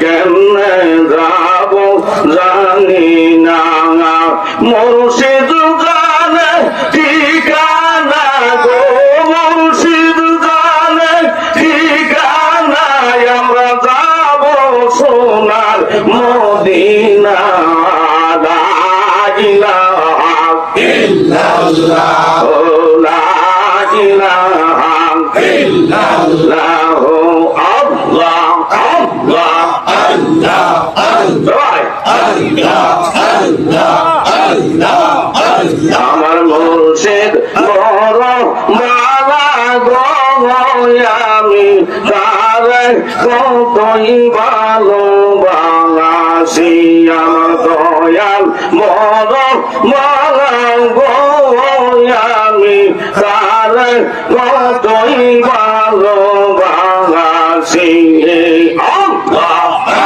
কেমনে যাব জানি না। মুর্শিদ আমার মুর্শিদ বড় বাবা গো আমি তার কতই ভালোবাসি। আমার দয়াল বড় বাবা গো আমি তার কতই ভালোবাসি। আল্লাহ।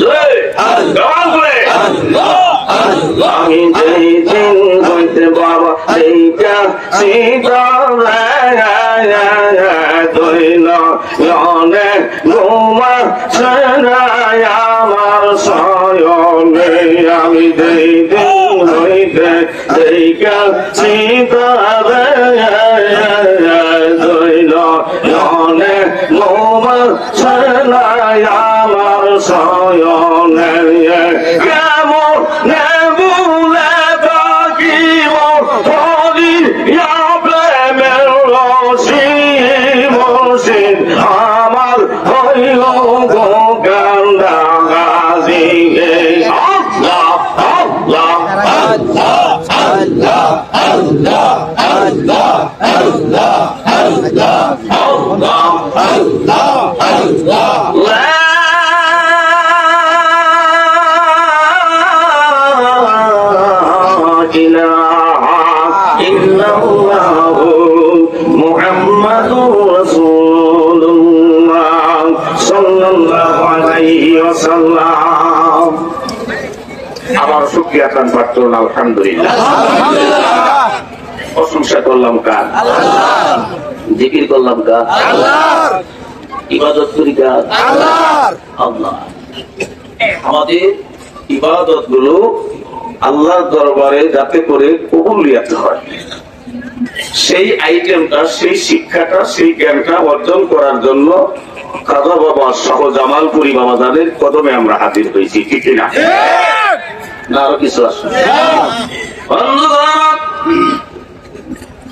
জয় গান করে আমি যেই দিন হইতে বাবা সেইটা সীতা দইল জনে ঘুমা সেনায় আমার সয়নে আমি যেই দিন হইতে সেইটা সীতা জনে ঘুমা সেনায় আমার সয়নে কেমন الله محمد رسول الله صلى الله عليه وسلم আমার শুক্রিয়া খান পাঠ আলহামদুলিল্লাহ প্রশংসা করলাম কার? জিকির করলাম কার? ইবাদত করি কার? আল্লাহ। আমাদের ইবাদতগুলো আল্লাহর দরবারে যাতে করে কবুলিয়াত হয়। সেই আইটেমটা সেই শিক্ষাটা সেই জ্ঞানটা অর্জন করার জন্য কাজা বাবা সহ জামালপুরি বাবাদানের কদমে আমরা হাজির হয়েছি ঠিক না না আরও কিছু আমার,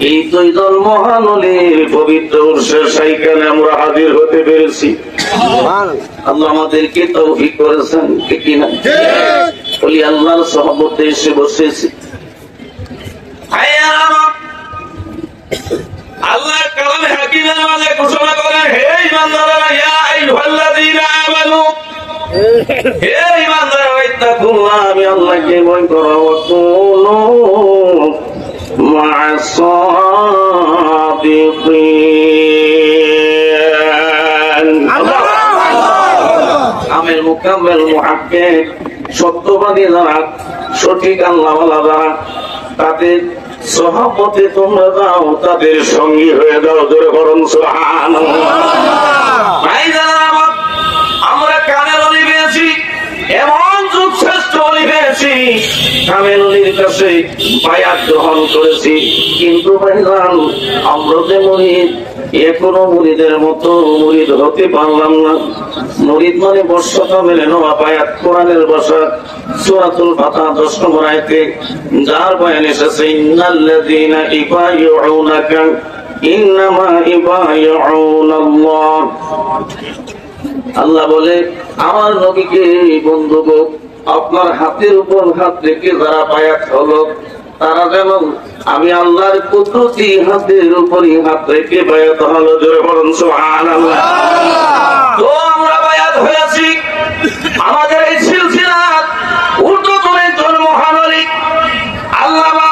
এই দুইজন মহানলীর পবিত্র উৎসের সাইকেলে আমরা হাজির হতে পেরেছি। আল্লাহ আমাদেরকে তৌফিক করেছেন ঠিক কিনা? বলি আল্লাহর সহবতে এসে বসেছি। আল্লাহ কালামে হাকিমের মাঝে ঘোষণা করেন হে ইমানদারেরা ইয়া আইয়ুহাল্লাযীনা আমানু। হে ইমানদার ইত্তাকুল্লাহ আমি আল্লাহকে ভয় করো ওয়া কুনু। মা'আস সাদিকিন আমের মুকাম্মেল সত্যবাদী যারা সঠিক আল্লাহওয়ালা যারা তাদের সহপতি তোমরা যাও তাদের সঙ্গী হয়ে দাও সুবহানাল্লাহ। ভাইজান আমার, আমরা কানের অলি পেয়েছি এমন যুগ শ্রেষ্ঠ অলি পেয়েছি কামেল অলির কাছে বায়াত গ্রহণ করেছি। কিন্তু ভাইজান, আমরা যে মরিদ, এখনও মুরিদের মতো মুরিদ হতে পারলাম না। মুরিদ মানে বর্ষতা মেলে নেওয়া বায়াত। কোরআনের বসা সূরাতুল ফাতহা দশ নম্বর আয়াতে যার বয়ান এসেছে, ইন্নাল্লাযীনা ইবাইউনাকা ইন্নামা ইবাইউনাল্লাহ আল্লাহ বলে, আমার নবীকে বন্ধু আপনার হাতের উপর হাত রেখে যারা বায়াত হলো তারা যেন আমি আল্লাহর কুদরতি হাতের উপরই হাত রেখে বায়াত হলো। জোরে বলুন সুবহানাল্লাহ। তো আমরা বায়াত হয়েছি। আমাদের এই সিলসিলা ঊর্ধ্বতন একজন মহানলী আল্লামা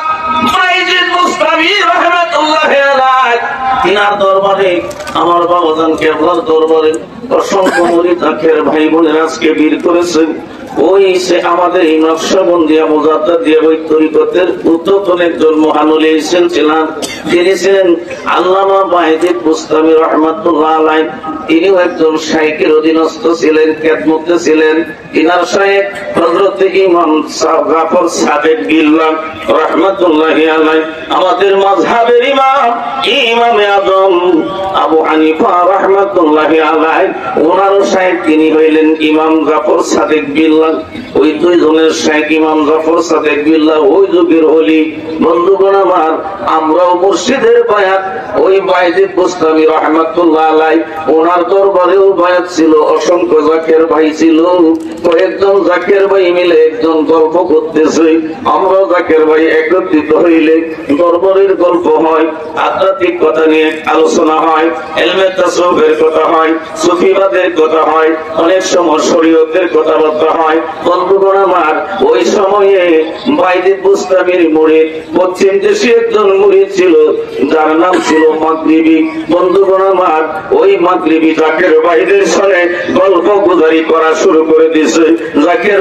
মুনাইজিদ মুস্তাফি রহমাতুল্লাহ আলাইহি। তিনার দরবারে আমার বাবাজান কেবলার দরবারে অসংখ্য মরিদ আখের ভাই বোনের আজকে বীর করেছেন। ওই সে আমাদের এই নকশবন্দিয়া মোজাদ্দা দিয়ে ওই তরিকতের উদ্যতন একজন মহানলী ছিলেন তিনি ছিলেন আল্লামা বাহিদিদ মুস্তামি রহমাতুল্লাহ আলাই তিনিও একজন শাইকের অধীনস্থ ছিলেন কেদমুক্ত ছিলেন। ইনার শাহেক শাহেক তিনি হইলেন ইমাম গাফর সাদেক ওই দুইজনের ইমাম গাফর সাদেক ওই যুগের বন্ধুগণ আমার, আমরাও মুর্শিদের বায়াত। ওই ওনার দরবারেও বায়াত ছিল। অসংখ্য জাকের ভাই ছিল, কয়েকজন জাকের ভাই মিলে একজন গল্প করতেছে। আমরা জাকের ভাই একত্রিত হইলে দরবারের গল্প হয়, আধ্যাত্মিক কথা নিয়ে আলোচনা হয় কথা হয়, সুফিবাদের কথা হয়, অনেক সময় শরীয়তের কথাবার্তা হয়। আমার ওই সময়ে পশ্চিম দেশে একজন মুরিদ ছিল, যার নাম ছিল মাগরিবি। বন্ধুগণ আমার, ওই মাগরিবি জাকের বাইদের সঙ্গে গল্প গুজারি করা শুরু করে দিছে। জাকের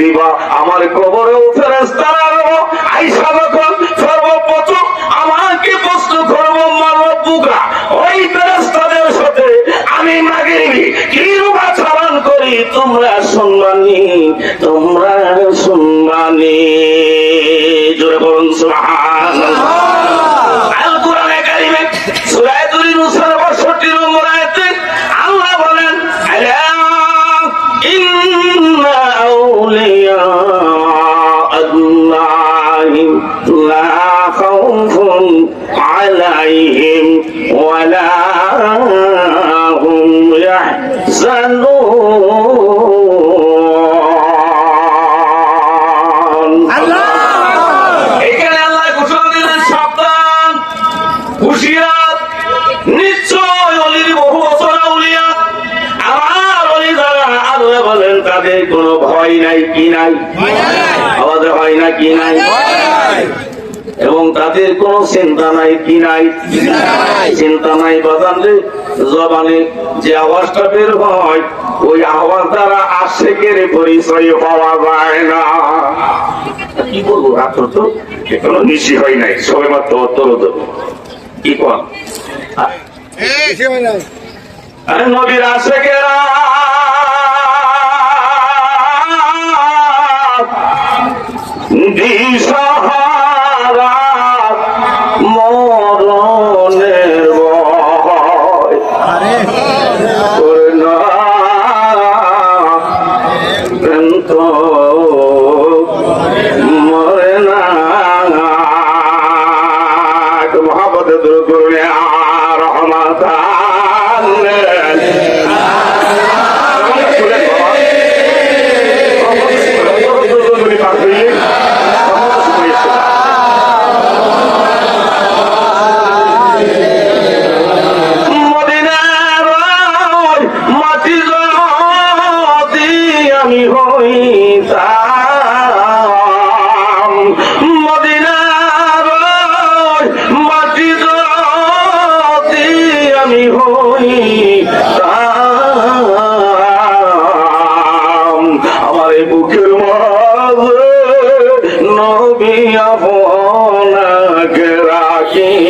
দিবা, আমার কবরেও ফেরেস্তারা দেবো আইসা যখন সর্বপ্রথম আমাকে প্রশ্ন করব মারবুকা ওই ফেরেস্তাদের সাথে আমি মাগিরি কি আচরণ করি? তোমরা সম্মানী তোমরা সম্মানী। জোরে বলুন আলাইহিম ওয়ালা হুম ইয়াহজানুন এখানে আল্লাহ ঘোষণা দিলেন সাবধান হুশিয়ার নিশ্চয় অলির বহু বছর আউলিয়া আমার অলি যারা আল্লাহ বলেন তাদের কোনো ভয় নাই কি নাই? আওয়াজ হয় না কি নাই। এবং তাদের কোনো চিন্তা নাই কি নাই? চিন্তা নাই বাজান রে জবানে যে আওয়াজটা বের হয় ওই আওয়াজ দ্বারা আশেকের পরিচয় পাওয়া যায় না। কি বলব রাত্র তো এখনও নিশি হয় নাই সবে মাত্র অত্তর কি কন? আরে নবীর আশেকেরা। দিশাহারা দান নবী আপনাকে রাখিতাম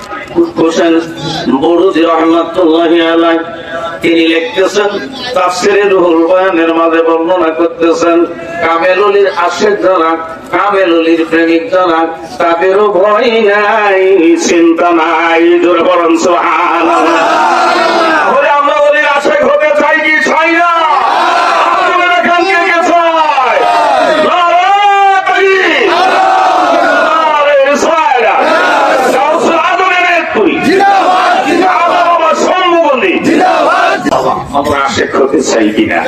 হোসেন বড়ুজি রহমাতুল্লাহি আলাইহি তিনি লিখতেছেন তাফসিরে রুহুল বয়ানের মাঝে বর্ণনা করতেছেন কামেলুলির আশেক যারা কামেলুলির প্রেমিক যারা তাদেরও ভয় নাই চিন্তা নাই জোরে বলেন সুবহানাল্লাহ। আমরা ওলির আশেক হতে চাই কি চাই না আপনারা এখান কে কে চায়? নারায়ণ তাকবীর! নারায়ণ রিসালা! গাউসুল আজমের নেত্রী! আল্লাহ বাবা সম্মুখী! বাবা, আমরা আশেক হতে চাই কিনা?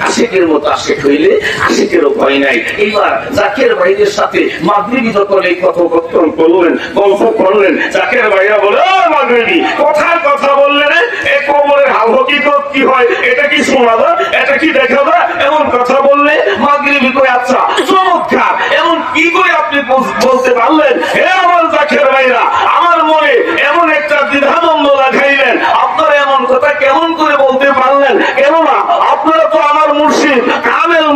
আশেকের মতো আশেক হইলে আশেকের ভয় নাই। এবার জাকের ভাইদের সাথে মাগরিবি যখন এই কথোপকথন করলেন গল্প করলেন জাকের ভাইয়া বলে "ও মাগরিবি কোথায় কথা বললেন এ কবরের হাল হকিকত কি হয়? এটা কি শোনা এটা কি দেখা এমন কথা বললে মাগরিবি কই আচ্ছা চমৎকার এমন কি করে আপনি বল- বলতে পারলেন হে আমার জাকের ভাইরা আমার মনে এমন একটা দ্বিধাদ্বন্দ্ব লাগাইলেন আপনারা এমন কথা কেমন করে বলতে পারলেন কেননা আপনারা তো আমার মুর্শিদ কামেল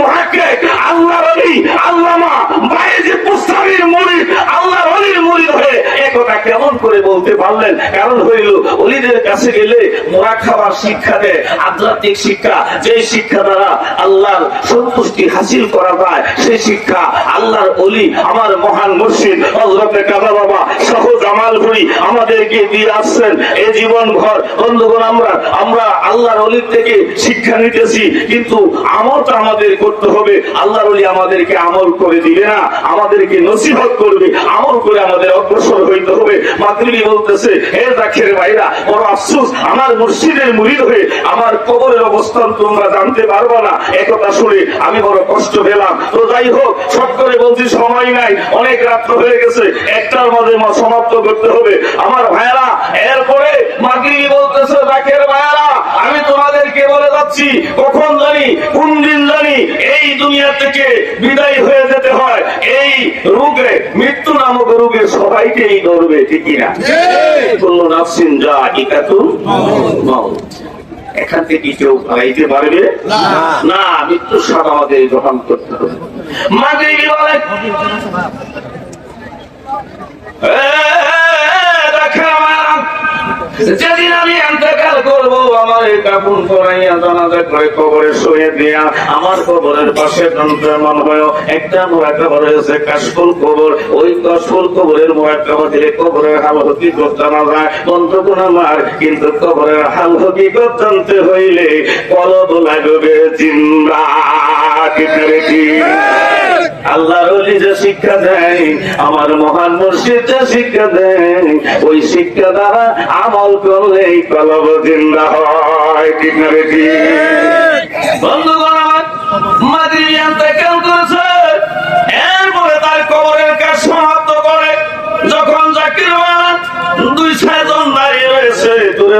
মুকাম্মেল আল্লাহ আলী আল্লামা বাইজি পুস্তাবির মুরিদ আল্লাহর আলীর মুরিদ হয়ে একথা কেমন করে বলতে পারলেন? কারণ হইল, অলিদের কাছে গেলে মোরা খাওয়ার শিক্ষা দেয়। আধ্যাত্মিক শিক্ষা যে শিক্ষা দ্বারা আল্লাহর সন্তুষ্টি হাসিল করা যায়, সেই শিক্ষা আল্লাহর অলি, আমার মহান মুর্শিদ হজরতে কাদা বাবা সহ জামাল ভুড়ি আমাদেরকে দিয়ে আসছেন। এ জীবন ভর বন্ধুগণ, আমরা আমরা আল্লাহর অলির থেকে শিক্ষা নিতেছি, কিন্তু আমলটা আমাদের করতে হবে। আল্লাহর অলি আমাদেরকে আমল করে দিবে না, আমাদেরকে নসিহত করবে, আমল করে আমাদের অগ্রসর হইতে হবে। মাতৃবী বলতেছে, হে দাখের ভাইরা, বড় আফসুস, আমার মুর্শিদের মুরিদ হয়ে আমার কবরের অবস্থান তোমরা জানতে পারব না। একথা শুনে আমি বড় কষ্ট পেলাম। তো যাই হোক সব করে বলছি, সময় নাই, অনেক রাত্র হয়ে গেছে, একটার মাঝে সমাপ্ত করতে হবে। আমার ভাইরা, এরপরে মাগরিবি বলতেছে দাখের ভাইরা, আমি তোমাদেরকে বলে যাচ্ছি কখন জানি কোন দিন জানি এই দুনিয়া থেকে বিদায় হয়ে যেতে হয়। এই রোগে মৃত্যু নামক রোগে সবাইকেই ধরবে ঠিক কিনা? বলল নাফসিন যা ইকাতুল এখান থেকে কেউ পালাইতে পারবে? না। মৃত্যু স্বাদ আমাদের গ্রহণ করতে হবে। মাগরিবি বলে যেদিন আমি এতেকাল করব, আমার এই কাপুন করাইয়া জানাজা করে কবরে শুয়ে দিয়া আমার কবরের পাশে মন হয় একটা মোরাকাবা রয়েছে, কাশফুল কবর। ওই কাশফুল কবরের মোরাকাবা দিলে কবরের হাল হকিকত জানা যায় বন্ধুগুণ আমার কিন্তু কবরের হাল হকিকত জানতে হইলে কলব লাগবে জিন্দা কি? যে শিক্ষা দেয়, আমার মহান মুর্শিদ যে শিক্ষা দেয়, ওই শিক্ষা দ্বারা আমল করলেই কলব জিন্দা হয় ঠিক না বেটি? বন্ধুগণ ইন্তেকাল করেছে।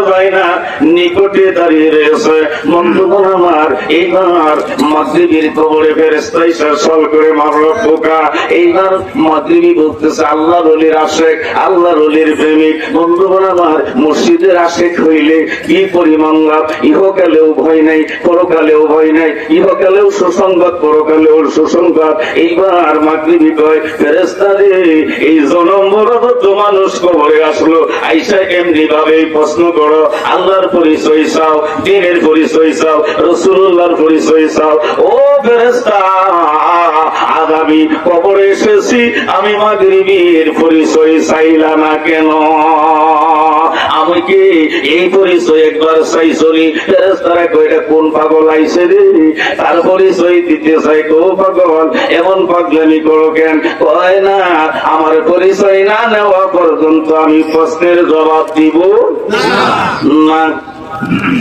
যায় না নিকটে দাঁড়িয়ে রয়েছে। বন্ধুগণ আমার, এইবার মাগরিবির কবরে ফেরেস্তা সল করে মারল পোকা এইবার মাগরিবি বলতেছে আল্লাহ রলির আশেক আল্লাহ রলির প্রেমিক। বন্ধুগণ আমার, মসজিদের আশেক হইলে কি পরিমাণ লাভ? ইহকালেও ভয় নাই, পরকালেও ভয় নাই। ইহকালেও সুসংবাদ, পরকালেও সুসংবাদ। এইবার মাগরিবি কয় ফেরেস্তা রে, এই জনম বড় মানুষ কবরে আসলো। আইসা এমনি ভাবে প্রশ্ন করো আল্লাহর পরিচয় চাও, দিনের পরিচয় চাও রসুল্লাহর পরিচয় চাও। ও ফেরেস্তা আগামী কবরে এসেছি, আমি মাগরিবীর পরিচয় চাইলা না কেন? আমি কি এই পরিচয় একবার চাই চলি ফেরেস্তারা কয়টা কোন পাগল আইসে রে? তার পরিচয় দিতে চাই কো পাগল? এমন পাগলামি করো কেন? কয় না আমার পরিচয় না নেওয়া পর্যন্ত আমি প্রশ্নের জবাব দিব না।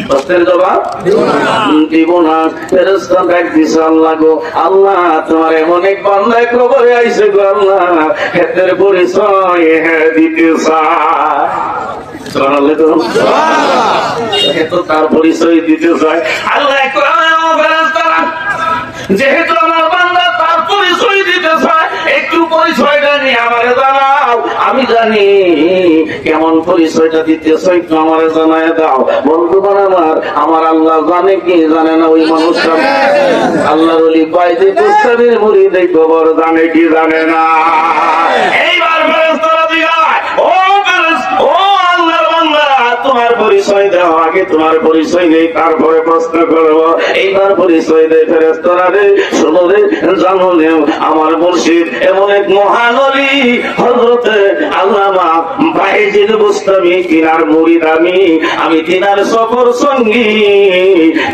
প্রশ্নের জবাব দিব না। ফেরস্তা ডাক দিছে আল্লাহ গো আল্লাহ তোমার এমন এক বান্দায় কবরে আইসে গো আল্লাহ। ক্ষেত্রের পরিচয় দিতে চায় সুবহানাল্লাহ তো। এত তার পরিচয় দিতে আল্লাহ যেহেতু আমার বান্দা তার পরিচয় দিতে একটু পরিচয়টা নিয়ে আমারে আমি জানি কেমন পরিচয়টা দিতে একটু আমারে জানায় দাও বন্ধুগণ আমার আমার আল্লাহ জানে কি জানে না ওই মানুষটা আল্লাহর ওলি বাইদে পুস্তকের মুড়ি দেই খবর জানে কি জানে না এইবার আগে তোমার পরিচয় নেই, তারপরে প্রশ্ন করব। এইবার পরিচয় দেয় ফেরেস্তরা রে, শোনো রে, জানো রে, আমার মুর্শিদ এমন এক মহানলী হজরতে আল্লামা বাইজিদ বুস্তামি তিনার মুরিদ আমি আমি তিনার সফর সঙ্গী।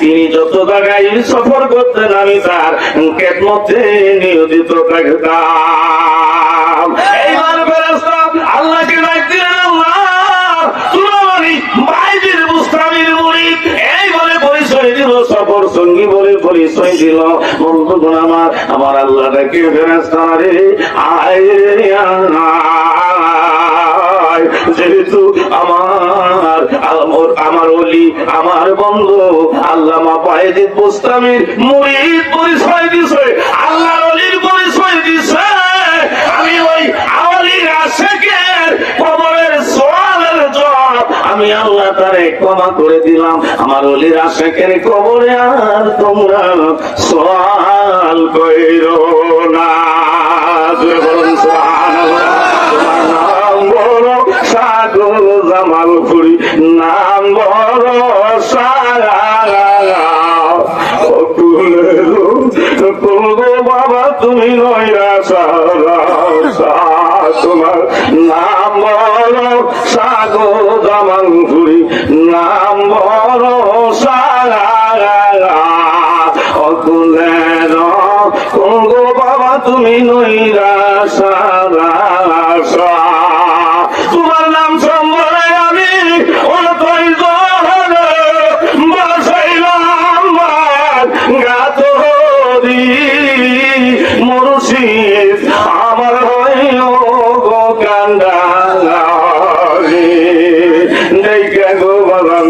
তিনি যত জায়গায় সফর করতেন, আমি তার কেটমতে নিয়োজিত থাকতাম। পরিচয় দিল বন্ধুগণ আমার আমার আল্লাহ যেহেতু আমার আমার অলি আমার বন্ধু আল্লাহ মা পায়েদিদ বুস্তামির মুরিদ পরিচয় দিছে, আল্লাহর অলির পরিচয় দিছে। আল্লাহ তারে ক্ষমা করে দিলাম। আমার অলির আশেকের কবরে আর তোমরা সোয়াল কইরো না। নাম বড় বাবা, তুমি নয়রা সারা তোমার নাম বড় সাগর।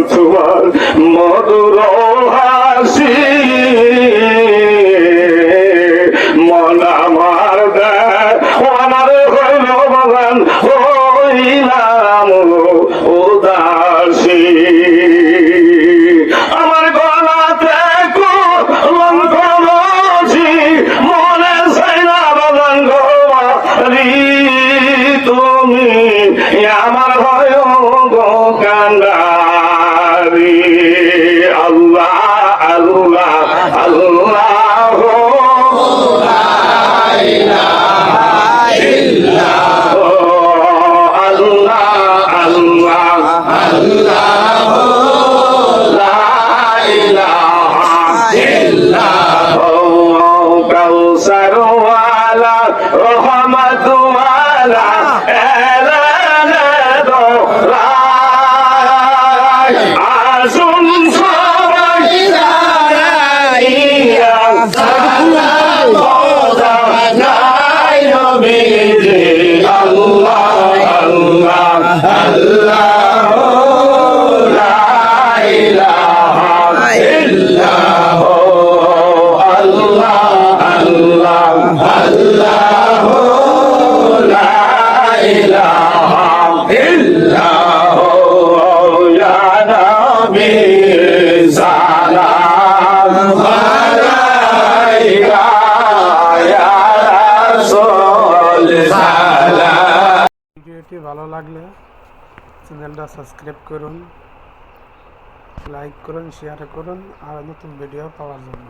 তোমার লাগলে চ্যানেলটা সাবস্ক্রাইব করুন লাইক করুন শেয়ার করুন আর নতুন ভিডিও পাওয়ার জন্য।